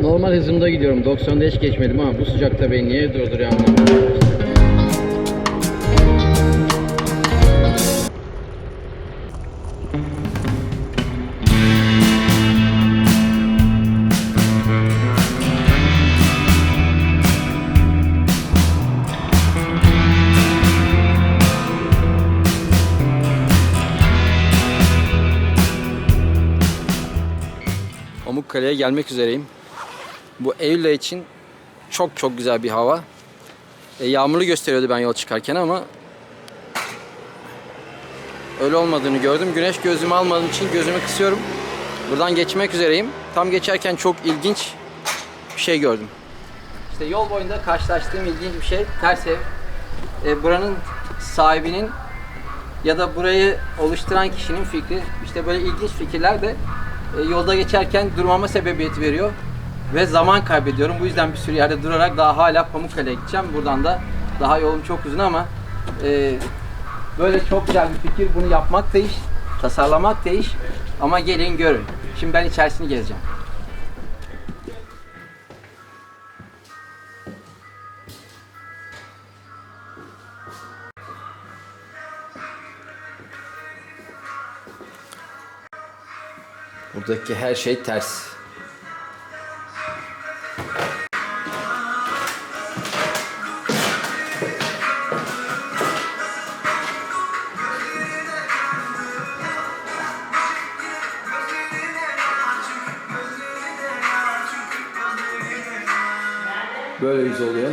Normal hızımda gidiyorum. 90'da hiç geçmedim ama bu sıcakta beni niye durduruyor anlamadım. Pamukkale'ye gelmek üzereyim. Bu Eylül için çok çok güzel bir hava. E, yağmurlu gösteriyordu ben yol çıkarken ama öyle olmadığını gördüm. Güneş gözümü almadığım için gözümü kısıyorum. Buradan geçmek üzereyim. Tam geçerken çok ilginç bir şey gördüm. İşte yol boyunda karşılaştığım ilginç bir şey ters ev. E, buranın sahibinin ya da burayı oluşturan kişinin fikri. İşte böyle ilginç fikirler de e, yolda geçerken durmama sebebiyet veriyor ve zaman kaybediyorum. Bu yüzden bir sürü yerde durarak daha hala Pamukkale'ye gideceğim. Buradan da daha yolum çok uzun ama e, böyle çok güzel bir fikir. Bunu yapmak da iş, tasarlamak da iş ama gelin görün. Şimdi ben içerisini gezeceğim. Buradaki her şey ters. Böyle yüz oluyor.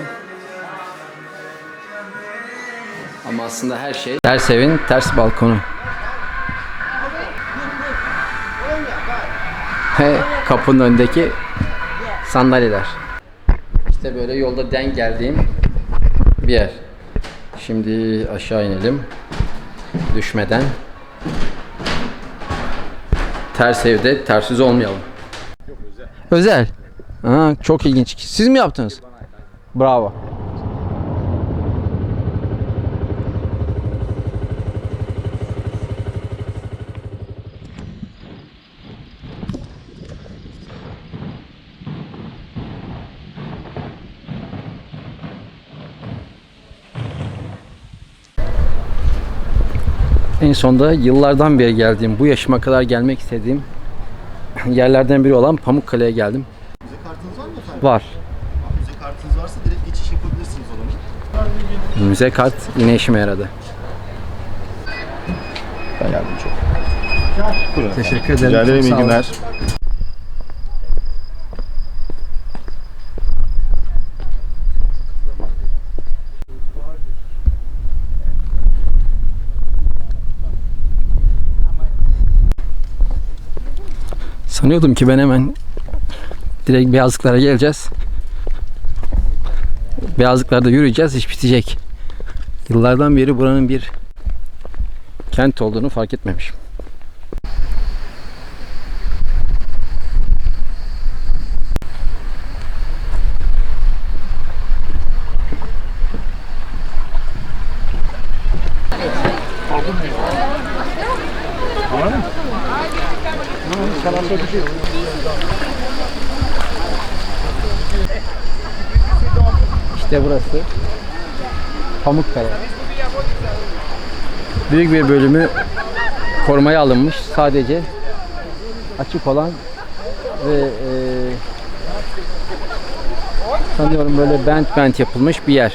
Ama aslında her şey ters evin ters balkonu. Kapının önündeki sandalyeler. İşte böyle yolda denk geldiğim bir yer. Şimdi aşağı inelim. Düşmeden. Ters evde ters yüz olmayalım. Özel. Aa, çok ilginç. Siz mi yaptınız? Bravo. En sonda yıllardan beri geldiğim, bu yaşıma kadar gelmek istediğim yerlerden biri olan Pamukkale'ye geldim. Müze kartınız var mı efendim? Var. Müze kartınız varsa direkt geçiş yapabilirsiniz oranı. Müze kart yine işime yaradı. Ben yardımcı olayım. Teşekkür ederim. Rica ederim iyi günler. Sanıyordum ki ben hemen direkt Beyazlıklara geleceğiz. Beyazlıklarda yürüyeceğiz, iş bitecek. Yıllardan beri buranın bir kent olduğunu fark etmemişim. İşte burası Pamukkale. Büyük bir bölümü korumaya alınmış. Sadece açık olan ve e, sanıyorum böyle bent bent yapılmış bir yer.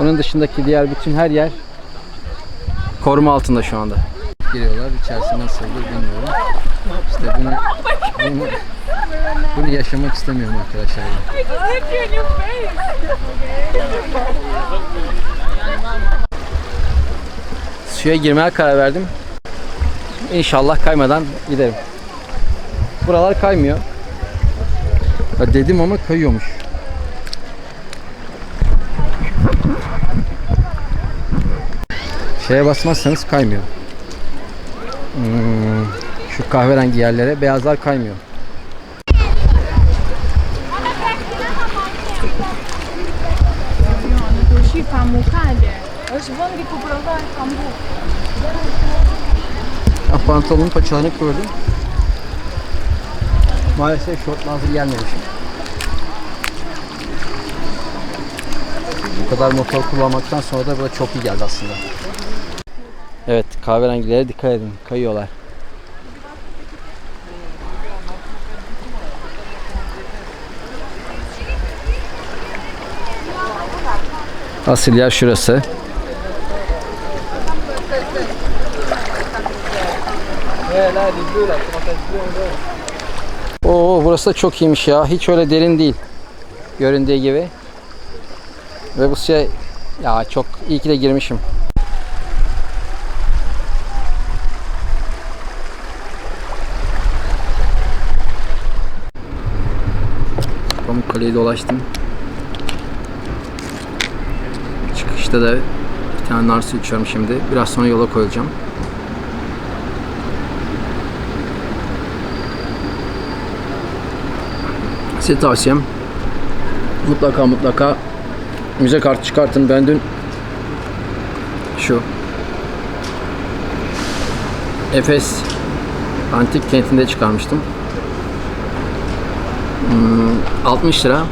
Onun dışındaki diğer bütün her yer koruma altında şu anda. Giriyorlar. İçerisi nasıldır bilmiyorum. İşte bunu, bunu, bunu yaşamak istemiyorum arkadaşlar. Suya girmeye karar verdim. İnşallah kaymadan giderim. Buralar kaymıyor. Ya dedim ama kayıyormuş. Şeye basmazsanız kaymıyor. Hmm, şu kahverengi yerlere beyazlar kaymıyor. Вон купила камбу. Ya pantolonun paçalarını gördüm. Maalesef şort nazır gelmemiş. Bu kadar motor kullanmaktan sonra da burada çok iyi geldi aslında. Evet kahverengilere dikkat edin. Kayıyorlar. Asıl yer şurası. Oo burası da çok iyiymiş ya. Hiç öyle derin değil. Göründüğü gibi. Ve bu şey ya çok iyi ki de girmişim. Pamukkale'yi dolaştım. Çıkışta da bir tane nar su içiyorum şimdi. Biraz sonra yola koyulacağım. Size tavsiyem mutlaka mutlaka müze kartı çıkartın. Ben dün şu Efes antik kentinde çıkarmıştım. Hmm, 60 lira.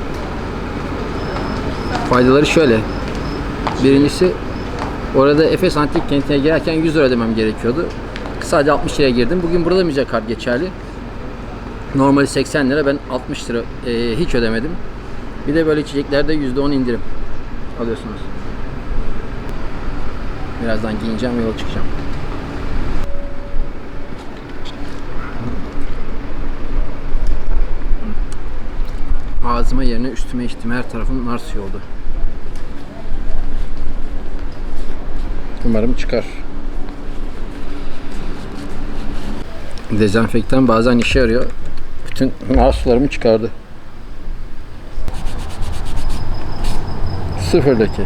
Faydaları şöyle. Birincisi orada Efes antik kentine girerken 100 lira ödemem gerekiyordu. Sadece 60 liraya girdim. Bugün burada müze kart geçerli. Normali 80 lira ben 60 lira e, hiç ödemedim. Bir de böyle içeceklerde %10 indirim alıyorsunuz. Birazdan giyineceğim ve yola çıkacağım. Ağzıma yerine üstüme içtim. Her tarafım nar suyu oldu. Umarım çıkar. Dezenfektan bazen işe yarıyor. Bütün nar sularımı çıkardı. Sıfırdaki.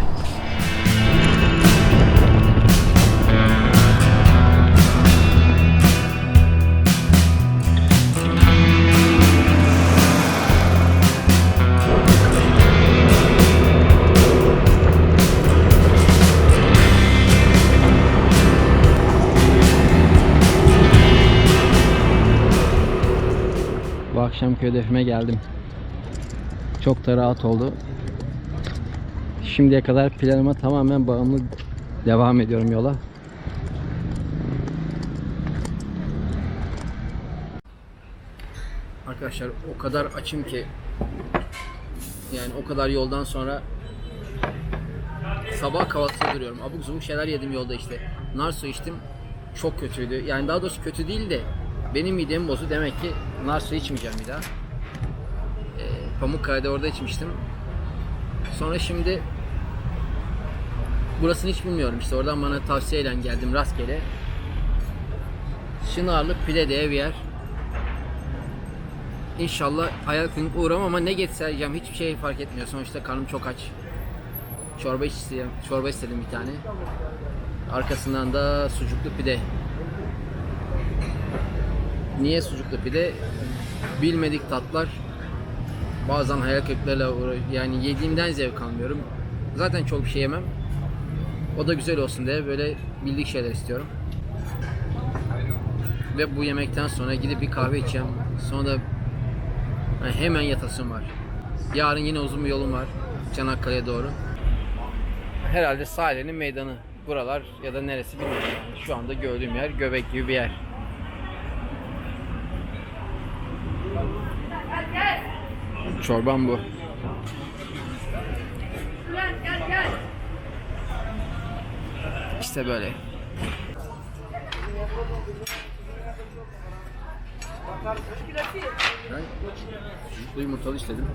Hedefime geldim. Çok da rahat oldu. Şimdiye kadar planıma tamamen bağımlı devam ediyorum yola. Arkadaşlar o kadar açım ki yani o kadar yoldan sonra sabah kahvaltıda duruyorum. Abuk zubuk şeyler yedim yolda işte. Nar su içtim. Çok kötüydü. Yani daha doğrusu kötü değil de benim midemi bozu demek ki nar su içmeyeceğim bir daha. Ee, Pamukkale'de orada içmiştim. Sonra şimdi burasını hiç bilmiyorum işte oradan bana tavsiyeyle geldim rastgele. Şınarlı Pide diye bir yer. İnşallah hayal kırıklığı uğramam ama ne geçse yiyeceğim hiçbir şey fark etmiyor. Sonuçta karnım çok aç. Çorba istedim, çorba istedim bir tane. Arkasından da sucuklu pide. Niye sucuklu pide? Bilmedik tatlar. Bazen hayal kırıklarıyla yani yediğimden zevk almıyorum. Zaten çok bir şey yemem. O da güzel olsun diye böyle bildik şeyler istiyorum. Ve bu yemekten sonra gidip bir kahve içeceğim. Sonra da yani hemen yatasım var. Yarın yine uzun bir yolum var. Çanakkale'ye doğru. Herhalde sahilinin meydanı. Buralar ya da neresi bilmiyorum. Şu anda gördüğüm yer göbek gibi bir yer. Çorbam bu. İşte böyle. Sucuklu yumurtalı istedim.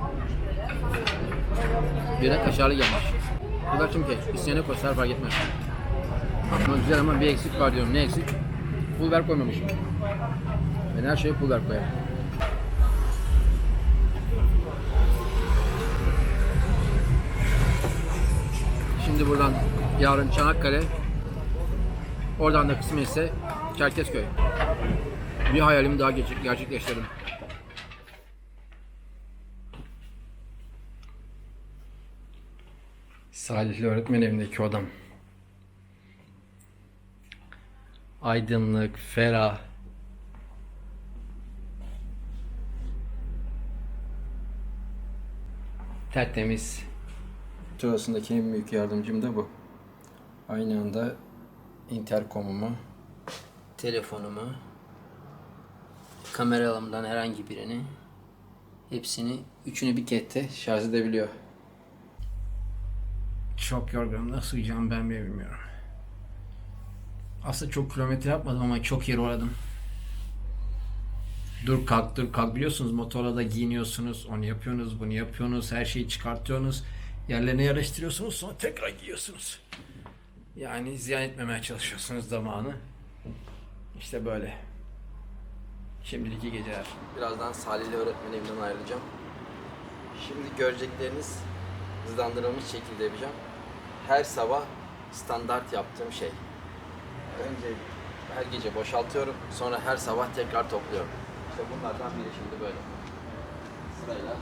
Bir de kaşarlı gelmiş. Bu da ki isteyene koysalar fark etmez. Ama güzel ama bir eksik var diyorum. Ne eksik? Pul biber koymamışım. Ben her şeye pul biber koyarım. Şimdi buradan yarın Çanakkale, oradan da kısmetse Çerkezköy. Bir hayalimi daha gerçek- gerçekleştirdim. Salihli öğretmen evindeki odam. Aydınlık, ferah. Tertemiz. Tur arasındaki en büyük yardımcım da bu. Aynı anda interkomumu, telefonumu, kameralımdan herhangi birini hepsini üçünü bir kette şarj edebiliyor. Çok yorgunum. Nasıl uyuyacağım ben bile bilmiyorum. Aslında çok kilometre yapmadım ama çok yer uğradım. Dur kalk dur kalk biliyorsunuz motorla da giyiniyorsunuz onu yapıyorsunuz bunu yapıyorsunuz her şeyi çıkartıyorsunuz yerlerine yerleştiriyorsunuz sonra tekrar giyiyorsunuz. Yani ziyan etmemeye çalışıyorsunuz zamanı. İşte böyle. Şimdilik iyi geceler. Birazdan Salih ile öğretmen evinden ayrılacağım. Şimdi görecekleriniz hızlandırılmış şekilde yapacağım. Her sabah standart yaptığım şey. Önce her gece boşaltıyorum. Sonra her sabah tekrar topluyorum. İşte bunlardan biri şimdi böyle. Sırayla.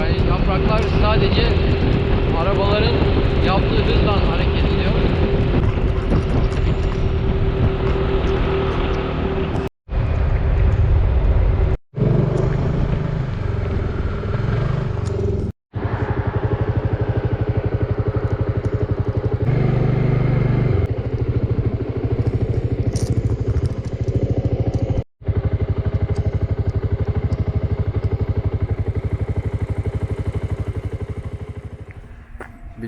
Yani yapraklar sadece arabaların yaptığı hızla hareket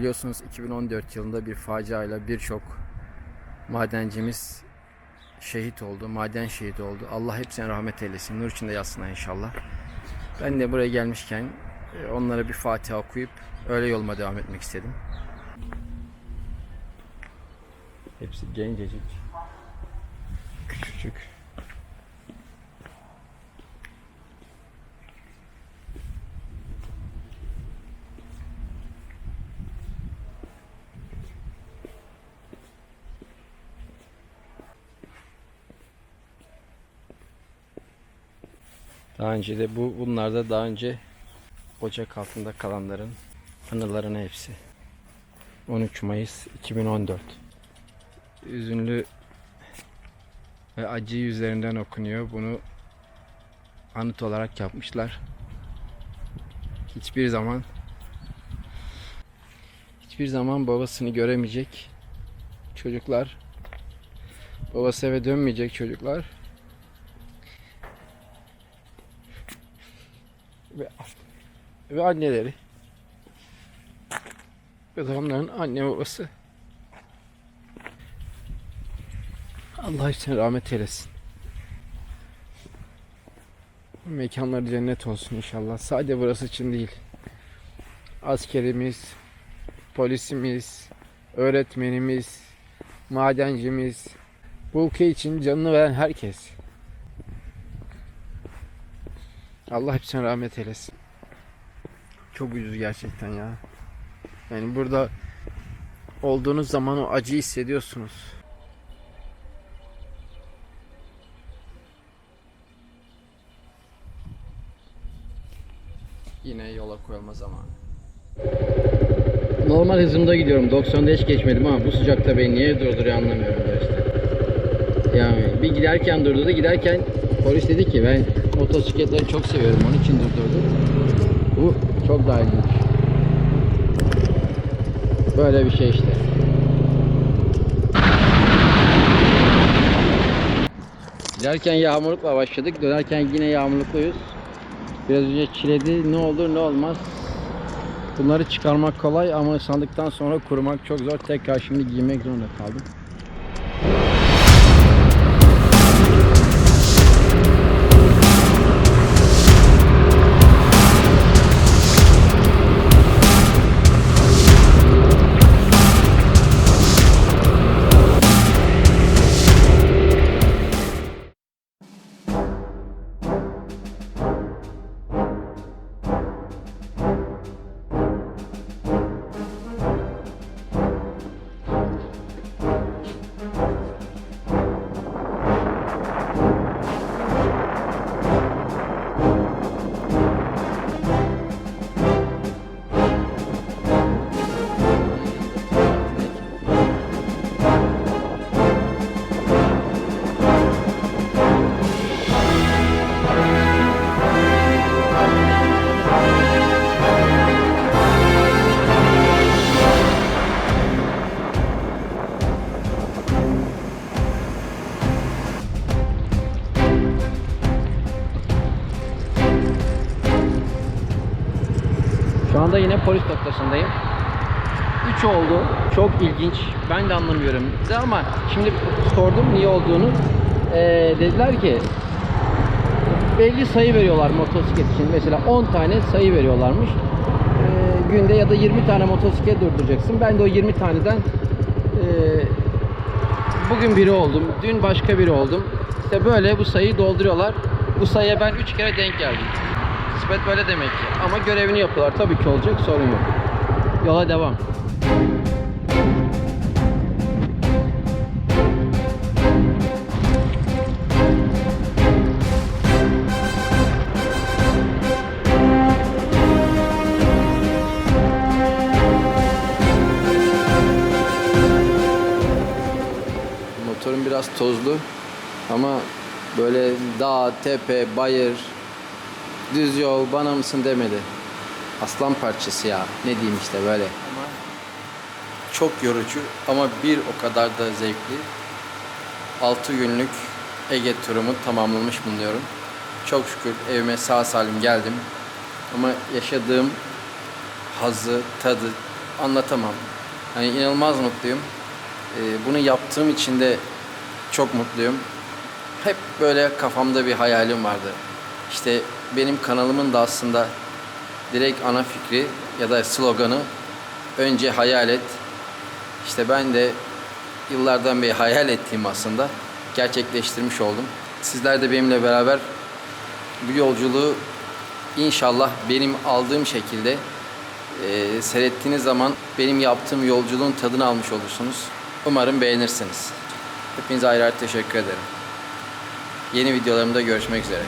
Biliyorsunuz 2014 yılında bir faciayla birçok madencimiz şehit oldu. Maden şehidi oldu. Allah hepsine rahmet eylesin. Nur içinde yatsınlar inşallah. Ben de buraya gelmişken e, onlara bir Fatiha okuyup öyle yoluma devam etmek istedim. Hepsi gencecik. Küçücük. Daha önce de bu bunlar da daha önce ocak altında kalanların anılarını hepsi. 13 Mayıs 2014. Üzünlü ve acı yüzlerinden okunuyor. Bunu anıt olarak yapmışlar. Hiçbir zaman hiçbir zaman babasını göremeyecek çocuklar babası eve dönmeyecek çocuklar ve ve anneleri ve de onların anne babası Allah için rahmet eylesin. Mekanları cennet olsun inşallah. Sadece burası için değil. Askerimiz, polisimiz, öğretmenimiz, madencimiz, bu ülke için canını veren herkes. Allah hepsine rahmet eylesin. Çok üzücü gerçekten ya. Yani burada olduğunuz zaman o acıyı hissediyorsunuz. Yine yola koyulma zamanı. Normal hızımda gidiyorum. 90'da hiç geçmedim ama bu sıcakta beni niye durduruyor anlamıyorum gerçekten. Yani bir giderken durdurdu. Giderken polis dedi ki ben motosikletleri çok seviyorum. Onun için durdurdum. Bu çok daha ilginç. Böyle bir şey işte. Giderken yağmurlukla başladık. Dönerken yine yağmurlukluyuz. Biraz önce çiledi. Ne olur ne olmaz. Bunları çıkarmak kolay ama ıslandıktan sonra kurumak çok zor. Tekrar şimdi giymek zorunda kaldım. Polis noktasındayım. 3 oldu. Çok ilginç. Ben de anlamıyorum. Ama şimdi sordum niye olduğunu. Ee, dediler ki belli sayı veriyorlar motosiklet için. Mesela 10 tane sayı veriyorlarmış. Ee, günde ya da 20 tane motosiklet durduracaksın. Ben de o 20 taneden ee, bugün biri oldum. Dün başka biri oldum. İşte böyle bu sayıyı dolduruyorlar. Bu sayıya ben 3 kere denk geldim. Kısmet böyle demek ki. Ama görevini yapıyorlar. Tabii ki olacak. Sorun yok. Yola devam. Motorum biraz tozlu ama böyle dağ, tepe, bayır, düz yol bana mısın demedi. Aslan parçası ya. Ne diyeyim işte böyle. Çok yorucu ama bir o kadar da zevkli. 6 günlük Ege turumu tamamlamış bulunuyorum. Çok şükür evime sağ salim geldim. Ama yaşadığım hazzı, tadı anlatamam. Hani inanılmaz mutluyum. Ee, bunu yaptığım için de çok mutluyum. Hep böyle kafamda bir hayalim vardı. İşte benim kanalımın da aslında direkt ana fikri ya da sloganı önce hayal et. İşte ben de yıllardan beri hayal ettiğim aslında gerçekleştirmiş oldum. Sizler de benimle beraber bu yolculuğu inşallah benim aldığım şekilde e, seyrettiğiniz zaman benim yaptığım yolculuğun tadını almış olursunuz. Umarım beğenirsiniz. Hepinize ayrı ayrı teşekkür ederim. Yeni videolarımda görüşmek üzere.